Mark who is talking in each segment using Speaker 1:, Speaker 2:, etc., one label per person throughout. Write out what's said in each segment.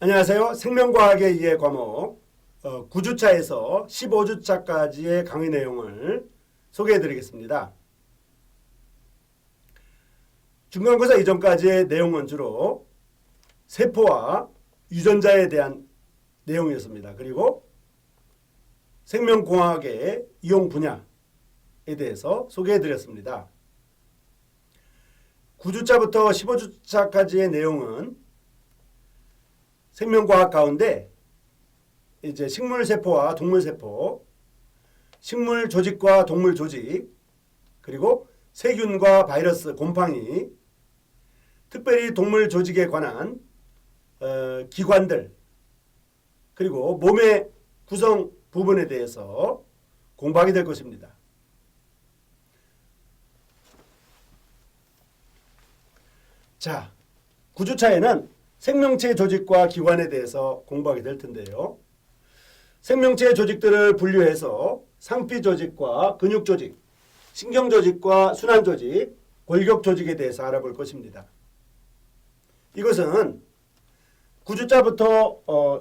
Speaker 1: 안녕하세요. 생명과학의 이해 과목 어, 9주차에서 15주차까지의 강의 내용을 소개해 드리겠습니다. 중간고사 이전까지의 내용은 주로 세포와 유전자에 대한 내용이었습니다. 그리고 생명공학의 이용 분야에 대해서 소개해 드렸습니다. 9주차부터 15주차까지의 내용은 생명과학 가운데 이제 식물 세포와 동물 세포, 식물 조직과 동물 조직, 그리고 세균과 바이러스, 곰팡이, 특별히 동물 조직에 관한 어, 기관들, 그리고 몸의 구성 부분에 대해서 공부하게 될 것입니다. 자, 9주차에는 생명체 조직과 기관에 대해서 공부하게 될 텐데요. 생명체 조직들을 분류해서 상피 조직과 근육 조직, 신경 조직과 순환 조직, 골격 조직에 대해서 알아볼 것입니다. 이것은 9주차부터 어,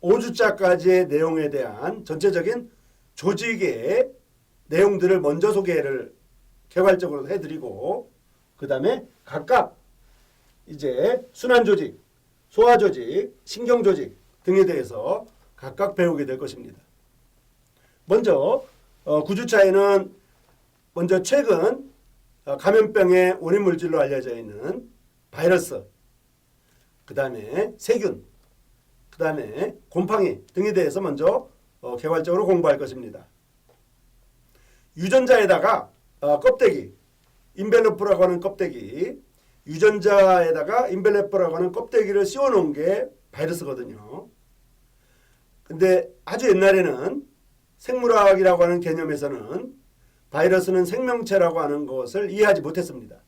Speaker 1: 15주차까지의 내용에 대한 전체적인 조직의 내용들을 먼저 소개를 개괄적으로 해드리고 그 다음에 각각 이제 순환 조직, 소화 조직, 신경 조직 등에 대해서 각각 배우게 될 것입니다. 먼저 어, 9주차에는 먼저 최근 어, 감염병의 원인 물질로 알려져 있는 바이러스, 그 다음에 세균, 그 다음에 곰팡이 등에 대해서 먼저 어, 개괄적으로 공부할 것입니다. 유전자에다가 어, 껍데기, 인벨로프라고 하는 껍데기, 유전자에다가 인벨레퍼라고 하는 껍데기를 씌워놓은 게 바이러스거든요. 근데 아주 옛날에는 생물학이라고 하는 개념에서는 바이러스는 생명체라고 하는 것을 이해하지 못했습니다.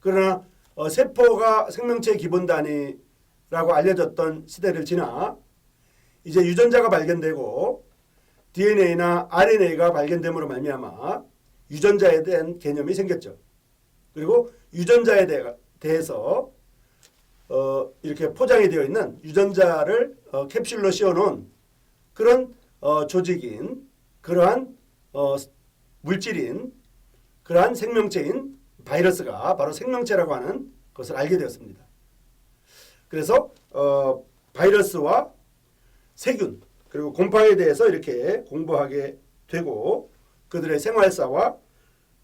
Speaker 1: 그러나 어, 세포가 생명체의 기본 단위라고 알려졌던 시대를 지나 이제 유전자가 발견되고 DNA나 RNA가 발견됨으로 말미암아 유전자에 대한 개념이 생겼죠. 그리고 유전자에 대- 대해서 어, 이렇게 포장이 되어 있는 유전자를 어, 캡슐로 씌워놓은 그런 어, 조직인 그러한 어, 물질인 그러한 생명체인 바이러스가 바로 생명체라고 하는 것을 알게 되었습니다. 그래서 어, 바이러스와 세균 그리고 곰팡이에 대해서 이렇게 공부하게 되고 그들의 생활사와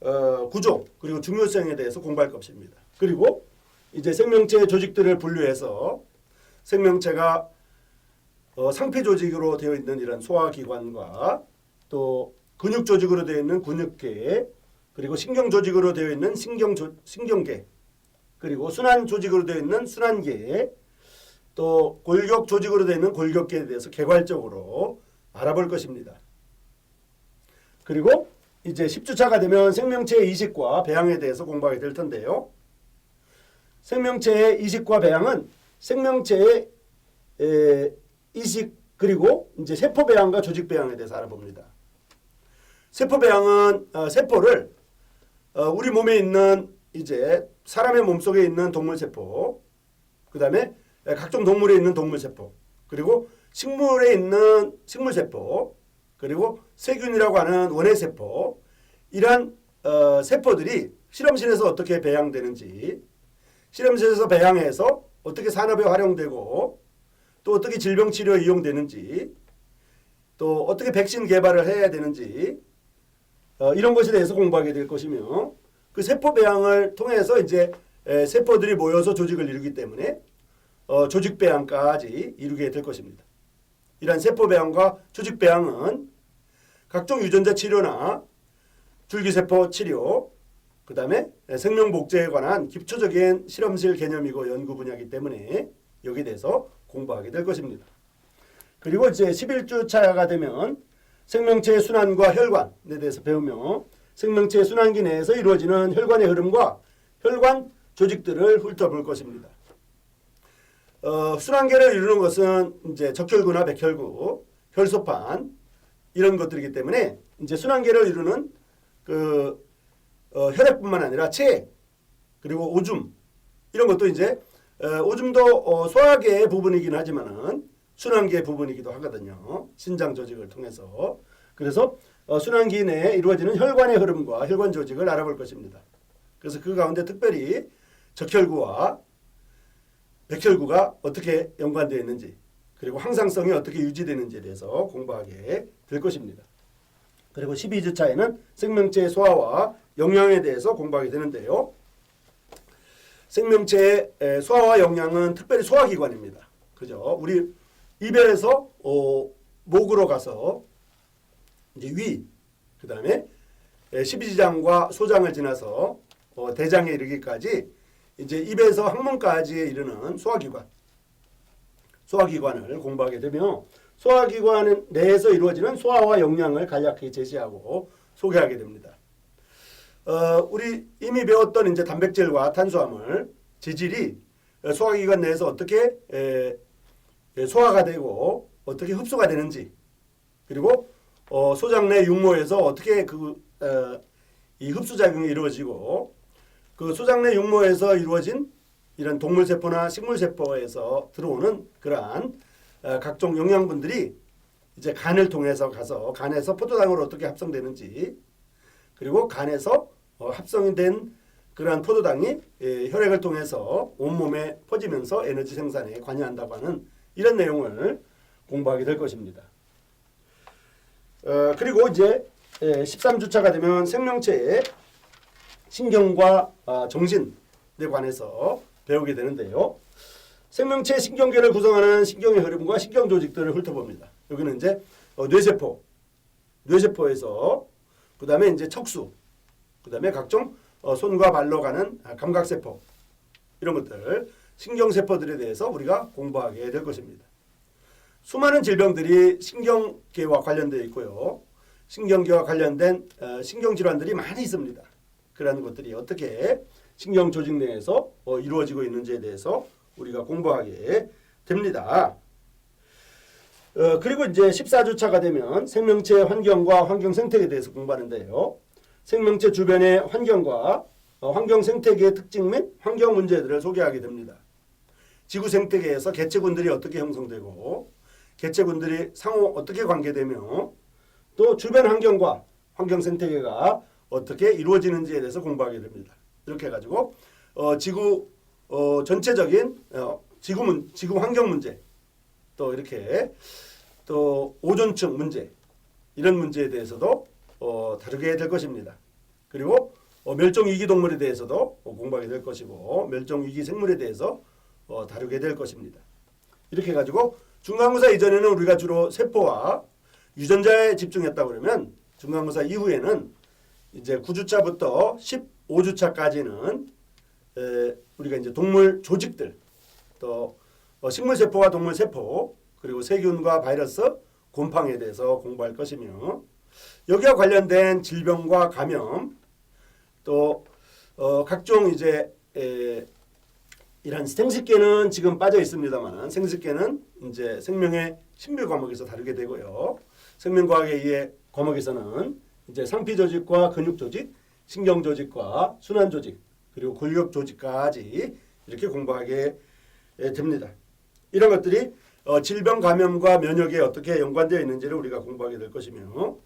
Speaker 1: 어, 구조 그리고 중요성에 대해서 공부할 것입니다. 그리고 이제 생명체 조직들을 분류해서 생명체가 어, 상피 조직으로 되어 있는 이런 소화기관과 또 근육 조직으로 되어 있는 근육계 그리고 신경 조직으로 되어 있는 신경 조, 신경계 그리고 순환 조직으로 되어 있는 순환계 또 골격 조직으로 되어 있는 골격계에 대해서 개괄적으로 알아볼 것입니다. 그리고 이제 10주차가 되면 생명체의 이식과 배양에 대해서 공부하게 될 텐데요. 생명체의 이식과 배양은 생명체의 에, 이식 그리고 이제 세포 배양과 조직 배양에 대해서 알아봅니다. 세포 배양은 어, 세포를 어, 우리 몸에 있는 이제 사람의 몸 속에 있는 동물 세포, 그 다음에 각종 동물에 있는 동물 세포, 그리고 식물에 있는 식물 세포, 그리고 세균이라고 하는 원해 세포 이러한 어, 세포들이 실험실에서 어떻게 배양되는지 실험실에서 배양해서 어떻게 산업에 활용되고 또 어떻게 질병 치료에 이용되는지 또 어떻게 백신 개발을 해야 되는지 어, 이런 것에 대해서 공부하게 될 것이며 그 세포 배양을 통해서 이제 에, 세포들이 모여서 조직을 이루기 때문에 어, 조직 배양까지 이루게 될 것입니다. 이러한 세포 배양과 조직 배양은 각종 유전자 치료나 줄기세포 치료, 그 다음에 생명복제에 관한 기초적인 실험실 개념이고 연구 분야이기 때문에 여기에 대해서 공부하게 될 것입니다. 그리고 이제 11주 차가 되면 생명체의 순환과 혈관에 대해서 배우며 생명체의 순환기 내에서 이루어지는 혈관의 흐름과 혈관 조직들을 훑어볼 것입니다. 어, 순환계를 이루는 것은 이제 적혈구나 백혈구, 혈소판 이런 것들이기 때문에 이제 순환계를 이루는 그 어, 혈액뿐만 아니라 체액 그리고 오줌 이런 것도 이제 어, 오줌도 어, 소화계 부분이긴 하지만은 순환계 부분이기도 하거든요. 신장 조직을 통해서 그래서 어, 순환기 내에 이루어지는 혈관의 흐름과 혈관 조직을 알아볼 것입니다. 그래서 그 가운데 특별히 적혈구와 백혈구가 어떻게 연관되어 있는지 그리고 항상성이 어떻게 유지되는지에 대해서 공부하게 될 것입니다. 그리고 12주차에는 생명체의 소화와 영양에 대해서 공부하게 되는데요. 생명체의 에, 소화와 영양은 특별히 소화기관입니다. 그죠? 우리 이별에서 어, 목으로 가서 이제 위, 그 다음에 12지장과 소장을 지나서 어, 대장에 이르기까지 이제 입에서 항문까지에 이르는 소화기관, 소화기관을 공부하게 되며 소화기관 내에서 이루어지는 소화와 영양을 간략하게 제시하고 소개하게 됩니다. 어, 우리 이미 배웠던 이제 단백질과 탄수화물, 지질이 어, 소화기관 내에서 어떻게 에, 에, 소화가 되고 어떻게 흡수가 되는지 그리고 어, 소장 내 육모에서 어떻게 그, 어, 이 흡수 작용이 이루어지고 그 소장 내 육모에서 이루어진 이런 동물 세포나 식물 세포에서 들어오는 그러한 어, 각종 영양분들이 이제 간을 통해서 가서 간에서 포도당으로 어떻게 합성되는지 그리고 간에서 어, 합성이 된 그러한 포도당이 예, 혈액을 통해서 온몸에 퍼지면서 에너지 생산에 관여한다고 하는 이런 내용을 공부하게 될 것입니다. 어, 그리고 이제 예, 13주차가 되면 생명체의 신경과 아, 정신에 관해서 배우게 되는데요. 생명체 신경계를 구성하는 신경의 흐름과 신경 조직들을 훑어봅니다. 여기는 이제 어, 뇌세포, 뇌세포에서 그 다음에 이제 척수, 그 다음에 각종 어, 손과 발로 가는 아, 감각세포 이런 것들 신경세포들에 대해서 우리가 공부하게 될 것입니다. 수많은 질병들이 신경계와 관련되어 있고요. 신경계와 관련된 어, 신경질환들이 많이 있습니다. 그러한 것들이 어떻게 신경 조직 내에서 어, 이루어지고 있는지에 대해서 우리가 공부하게 됩니다. 어, 그리고 이제 14주차가 되면 생명체 환경과 환경 생태계에 대해서 공부하는데요. 생명체 주변의 환경과 어, 환경 생태계의 특징 및 환경 문제들을 소개하게 됩니다. 지구 생태계에서 개체군들이 어떻게 형성되고 개체군들이 상호 어떻게 관계되며 또 주변 환경과 환경 생태계가 어떻게 이루어지는지에 대해서 공부하게 됩니다. 이렇게 해가지고 어, 지구 어, 전체적인 어, 지구 문 지구 환경 문제 또 이렇게 또 오존층 문제 이런 문제에 대해서도 어, 다루게 될 것입니다. 그리고 어, 멸종 위기 동물에 대해서도 어, 공부하게 될 것이고 멸종 위기 생물에 대해서 어, 다루게 될 것입니다. 이렇게 해가지고 중간고사 이전에는 우리가 주로 세포와 유전자에 집중했다 그러면 중간고사 이후에는 이제 9주차부터 15주차까지는 에, 우리가 이제 동물 조직들 또 어, 식물 세포와 동물 세포 그리고 세균과 바이러스 곰팡이에 대해서 공부할 것이며 여기와 관련된 질병과 감염 또 어, 각종 이제 에, 이런 생식계는 지금 빠져 있습니다만 생식계는 이제 생명의 신비 과목에서 다루게 되고요. 생명과학의 이해 과목에서는 이제 상피 조직과 근육 조직, 신경 조직과 순환 조직 그리고 근력 조직까지 이렇게 공부하게 예, 됩니다. 이런 것들이 어, 질병 감염과 면역에 어떻게 연관되어 있는지를 우리가 공부하게 될 것이며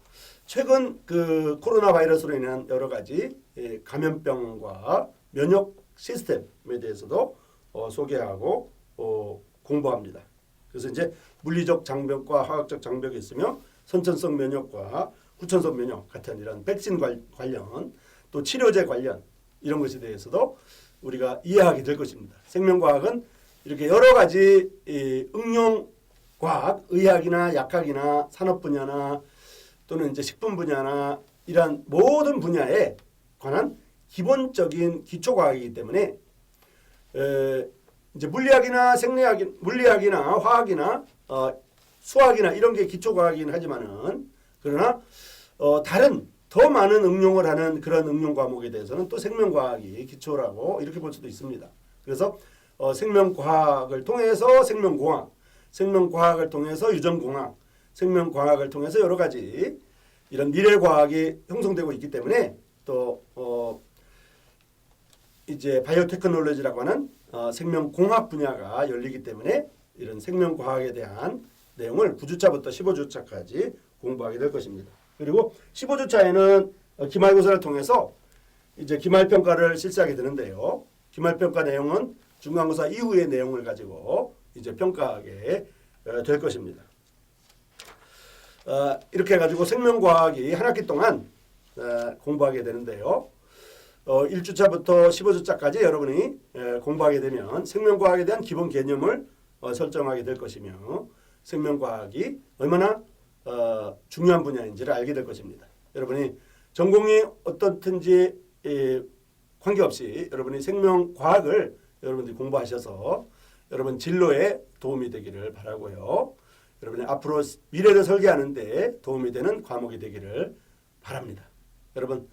Speaker 1: 최근 그 코로나 바이러스로 인한 여러 가지 예, 감염병과 면역 시스템에 대해서도 어, 소개하고 어, 공부합니다. 그래서 이제 물리적 장벽과 화학적 장벽이 있으며 선천성 면역과 후천성 면역 같은 이런 백신 관- 관련 또 치료제 관련 이런 것에 대해서도 우리가 이해하게 될 것입니다. 생명과학은 이렇게 여러 가지 이 응용 과학, 의학이나 약학이나 산업 분야나 또는 이제 식품 분야나 이런 모든 분야에 관한 기본적인 기초 과학이기 때문에 에, 이제 물리학이나 생리학, 물리학이나 화학이나 어, 수학이나 이런 게 기초 과학이긴 하지만은 그러나 어, 다른 더 많은 응용을 하는 그런 응용 과목에 대해서는 또 생명과학이 기초라고 이렇게 볼 수도 있습니다. 그래서 어, 생명과학을 통해서 생명공학, 생명과학을 통해서 유전공학, 생명과학을 통해서 여러 가지 이런 미래과학이 형성되고 있기 때문에 또 어, 이제 바이오테크놀로지라고 하는 어, 생명공학 분야가 열리기 때문에 이런 생명과학에 대한 내용을 9주차부터 15주차까지 공부하게 될 것입니다. 그리고 15주차에는 어, 기말고사를 통해서 이제 기말평가를 실시하게 되는데요. 기말평가 내용은 중간고사 이후의 내용을 가지고 이제 평가하게 어, 될 것입니다. 어, 이렇게 해가지고 생명과학이 한 학기 동안 어, 공부하게 되는데요. 어, 1주차부터 15주차까지 여러분이 에, 공부하게 되면 생명과학에 대한 기본 개념을 어, 설정하게 될 것이며 생명과학이 얼마나 어, 중요한 분야인지를 알게 될 것입니다. 여러분이 전공이 어떻든지 에, 관계없이 여러분이 생명과학을 여러분들이 공부하셔서 여러분 진로에 도움이 되기를 바라고요. 여러분이 앞으로 미래를 설계하는데 도움이 되는 과목이 되기를 바랍니다. 여러분